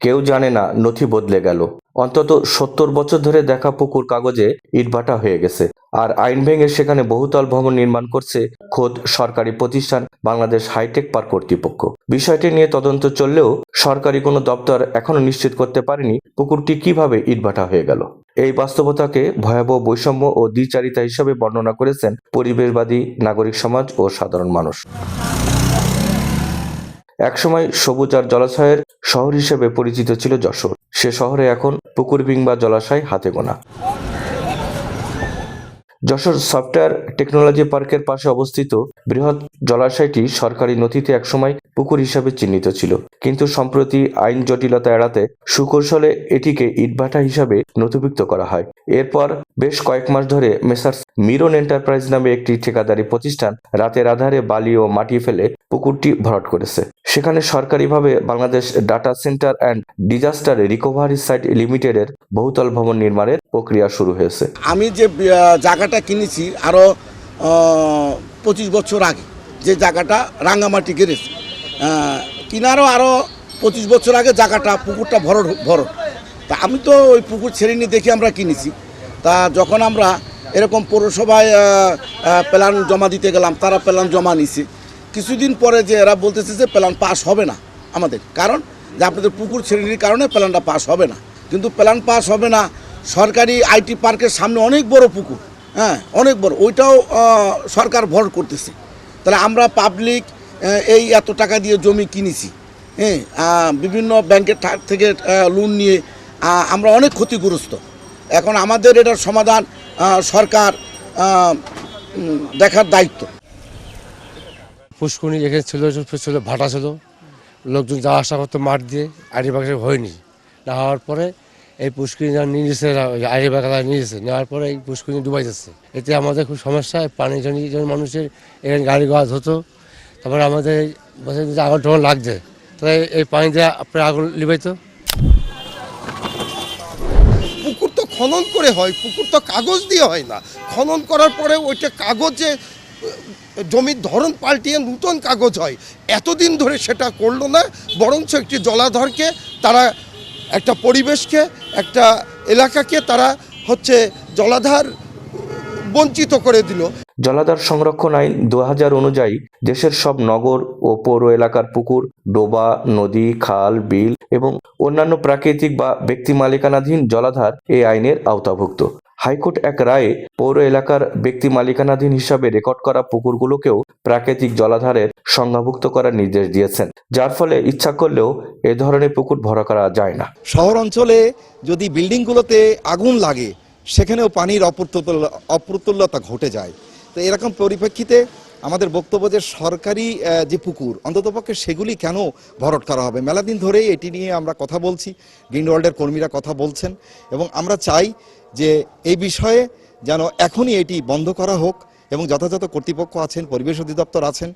কেউ জানে না নথি বদলে গেল। অন্তত সত্তর বছর ধরে দেখা পুকুর কাগজে ইটভাটা হয়ে গেছে। আর আইন ভেঙে সেখানে বহুতল ভবন নির্মাণ করছে খোদ সরকারি প্রতিষ্ঠান বাংলাদেশ হাইটেক পার্ক কর্তৃপক্ষ। বিষয়টি নিয়ে তদন্ত চললেও সরকারি কোনো দপ্তর এখনও নিশ্চিত করতে পারেনি পুকুরটি কীভাবে ইটভাটা হয়ে গেল। এই বাস্তবতাকে ভয়াবহ বৈষম্য ও দ্বিচারিতা হিসেবে বর্ণনা করেছেন পরিবেশবাদী, নাগরিক সমাজ ও সাধারণ মানুষ। একসময় সবুজ আর জলাশয়ের শহর হিসেবে পরিচিত ছিল যশোর। সে শহরে এখন পুকুর বিংবা জলাশয় হাতে গোনা। যশোর সফটওয়্যার টেকনোলজি পার্কের পাশে অবস্থিত বৃহৎ জলাশয়টি সরকারি নথিতে একসময় পুকুর হিসাবে চিহ্নিত ছিল। কিন্তু সম্প্রতি আইন জটিলতা এড়াতে সুকৌশলে এটিকে ইটভাটা হিসাবে নথিভুক্ত করা হয়। এরপর বেশ কয়েক মাস ধরে মেসার্স মিরন এন্টারপ্রাইজ নামে একটি ঠিকাদারি প্রতিষ্ঠান রাতের আধারে বালি ও মাটি ফেলে পুকুরটি ভরাট করেছে। সেখানে সরকারিভাবে Bangladesh data centre and disaster recovery site লিমিটেডের বহুতল ভবন নির্মাণের প্রক্রিয়া শুরু হয়েছে। আমি যে আহ, জায়গাটা কিনেছি আরও পঁচিশ বছর আগে। যে জায়গাটা রাঙ্গামাটি গ্যারেজ কিনারও আরও পঁচিশ বছর আগে জায়গাটা, পুকুরটা ভরট ভরট। তা আমি তো ওই পুকুর ছেড়ে নিয়ে দেখে আমরা কিনেছি। তা যখন আমরা এরকম পৌরসভায় প্ল্যান জমা দিতে গেলাম, তারা প্ল্যান জমা নিছে। কিছুদিন পরে যে এরা বলতেছে যে প্ল্যান পাস হবে না আমাদের। কারণ যে আপনাদের পুকুর ছেড়ে কারণে প্ল্যানটা পাস হবে না। কিন্তু প্ল্যান পাস হবে না। সরকারি আইটি পার্কের সামনে অনেক বড় পুকুর। হ্যাঁ অনেক বড়। ওইটাও সরকার ভর করতেছে। তাহলে আমরা পাবলিক এই এত টাকা দিয়ে জমি কিনেছি হ্যাঁ বিভিন্ন ব্যাংকের থেকে লোন নিয়ে আমরা অনেক ক্ষতিগ্রস্ত। এখন আমাদের এটার সমাধান সরকার দেখার দায়িত্ব। পুষ্কুনি এখানে ছিল ছিল ভাটা ছিল। লোকজন যাওয়া আসা করতো মাঠ দিয়ে আড়ি আড়িবাগা হয়নি। না হওয়ার পরে এই পুষ্করিণী যা নিয়ে গেছে আড়িবাগা নিয়ে গেছে নেওয়ার পরে এই পুষ্করিণী ডুবাই যাচ্ছে। এতে আমাদের খুব সমস্যা পানি জানি মানুষের এখানে গাড়ি গাছ হতো তারপরে আমাদের আগুন টাগুন লাগছে। তাহলে এই পানি দিয়ে আপনার আগুন লিবাইতো পুকুর তো খনন করে হয়, পুকুর তো কাগজ দিয়ে হয় না। খনন করার পরে ওইটা কাগজে, জমির ধরন পাল্টিয়ে নূতন কাগজ হয়। এতদিন ধরে সেটা করল না, বরঞ্চ একটি জলাধরকে, তারা একটা পরিবেশকে একটা এলাকাকে তারা হচ্ছে জলাধার বঞ্চিত করে দিল। জলাধার সংরক্ষণ আইন দু হাজার অনুযায়ী দেশের সব নগর ও পৌর এলাকার পুকুর, ডোবা, নদী, খাল, বিল এবং অন্যান্য প্রাকৃতিক বা ব্যক্তি মালিকানাধীন জলাধার এই আইনের আওতাভুক্ত। হাইকোর্ট এক রায়ে পৌর এলাকার ব্যক্তি মালিকানাধীন হিসাবে রেকর্ড করা পুকুরগুলোকেও প্রাকৃতিক জলাধারের সংজ্ঞাভুক্ত করার নির্দেশ দিয়েছেন, যার ফলে ইচ্ছা করলেও এ ধরনের পুকুর ভরা করা যায় না। শহর অঞ্চলে যদি বিল্ডিংগুলোতে আগুন লাগে, সেখানেও পানির অপ্রতুল অপ্রতুল্যতা ঘটে যায়। তো এরকম পরিপ্রেক্ষিতে আমাদের বক্তব্য যে সরকারি যে পুকুর, অন্ততপক্ষে সেগুলি কেন ভরট করা হবে? মেলা দিন ধরেই এটি নিয়ে আমরা কথা বলছি গ্রিন ওয়ার্ল্ডের কর্মীরা কথা বলছেন এবং আমরা চাই যে এই বিষয়ে যেন এখনই এটি বন্ধ করা হোক এবং যথাযথ কর্তৃপক্ষ আছেন, পরিবেশ অধিদপ্তর আছেন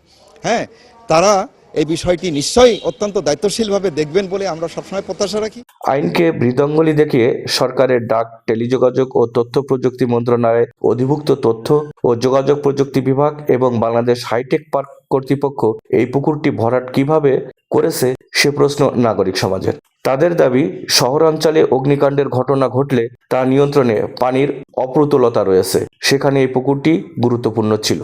হ্যাঁ তারা এই বিষয়টি নিশ্চয়ই অত্যন্ত দায়িত্বশীলভাবে দেখবেন বলে আমরা সবসময় প্রত্যাশা রাখি। আইনকে বৃদঙ্গলি দেখিয়ে সরকারের ডাক, টেলিযোগাযোগ ও তথ্য প্রযুক্তি মন্ত্রণালয়ের অধিভুক্ত তথ্য ও যোগাযোগ প্রযুক্তি বিভাগ এবং বাংলাদেশ হাইটেক পার্ক কর্তৃপক্ষ এই পুকুরটি ভরাট কীভাবে করেছে সে প্রশ্ন নাগরিক সমাজের। তাদের দাবি, শহরাঞ্চলে অগ্নিকাণ্ডের ঘটনা ঘটলে তা নিয়ন্ত্রণে পানির অপ্রতুলতা রয়েছে। সেখানে এই পুকুরটি গুরুত্বপূর্ণ ছিল।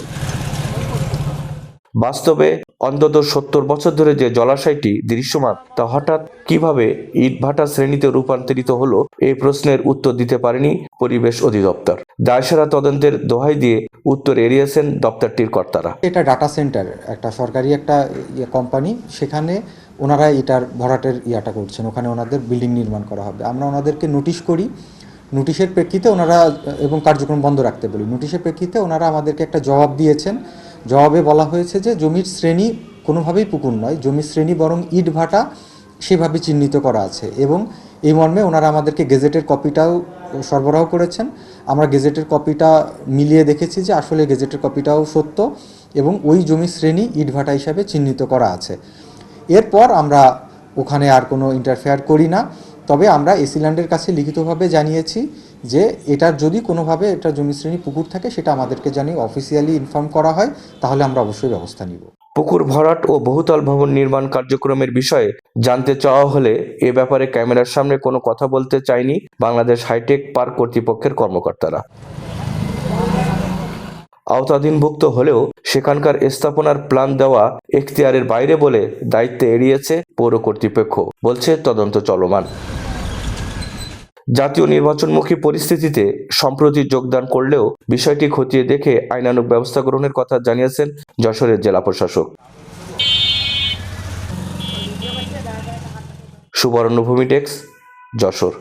বাস্তবে অন্তত সত্তর বছর ধরে যে জলাশয়টি দৃশ্যমান, তা হঠাৎ কীভাবে ইটভাটা শ্রেণীতে রূপান্তরিত হলো এই প্রশ্নের উত্তর দিতে পারেনি পরিবেশ অধিদপ্তর। দায়সারা তদন্তের দোহাই দিয়ে উত্তর এড়িয়েছেন দপ্তরটির কর্তারা। এটা ডাটা সেন্টার একটা সরকারি একটা ইয়ে কোম্পানি সেখানে ওনারা এটার ভরাটের ইয়াটা করছেন। ওখানে ওনাদের বিল্ডিং নির্মাণ করা হবে। আমরা ওনাদেরকে নোটিশ করি। নোটিশের প্রেক্ষিতে ওনারা, এবং কার্যক্রম বন্ধ রাখতে বলি। নোটিশের প্রেক্ষিতে ওনারা আমাদেরকে একটা জবাব দিয়েছেন জবাবে বলা হয়েছে যে জমির শ্রেণি কোনোভাবেই পুকুর নয়, জমির শ্রেণি বরং ইট ভাটা সেভাবে চিহ্নিত করা আছে এবং এই মর্মে ওনারা আমাদেরকে গেজেটের কপিটাও সরবরাহ করেছেন। আমরা গেজেটের কপিটা মিলিয়ে দেখেছি যে আসলে গেজেটের কপিটাও সত্য এবং ওই জমির শ্রেণি ইটভাটা হিসাবে চিহ্নিত করা আছে। এরপর আমরা ওখানে আর কোনো ইন্টারফেয়ার করি না। তবে আমরা এসিল্যান্ডের কাছে লিখিতভাবে জানিয়েছি যে এটার যদি কোনোভাবে এটা জমি শ্রেণি পুকুর থাকে, সেটা আমাদেরকে জানিয়ে অফিসিয়ালি ইনফর্ম করা হয়, তাহলে আমরা অবশ্যই ব্যবস্থা নিব। পুকুর ভরাট ও বহুতল ভবন নির্মাণ কার্যক্রমের বিষয়ে জানতে চাওয়া হলে এ ব্যাপারে ক্যামেরার সামনে কোনো কথা বলতে চায়নি বাংলাদেশ হাইটেক পার্ক কর্তৃপক্ষের কর্মকর্তারা। আওতাধীনভুক্ত হলেও সেখানকার স্থাপনার প্ল্যান দেওয়া এখতিয়ারের বাইরে বলে দায়িত্বে এড়িয়েছে পৌর কর্তৃপক্ষ, বলছে তদন্ত চলমান। জাতীয় নির্বাচনমুখী পরিস্থিতিতে সম্প্রতি যোগদান করলেও বিষয়টি খতিয়ে দেখে আইনানুক ব্যবস্থা গ্রহণের কথা জানিয়েছেন যশোরের জেলা প্রশাসক। সুবর্ণভূমি ডেস্ক, যশোর।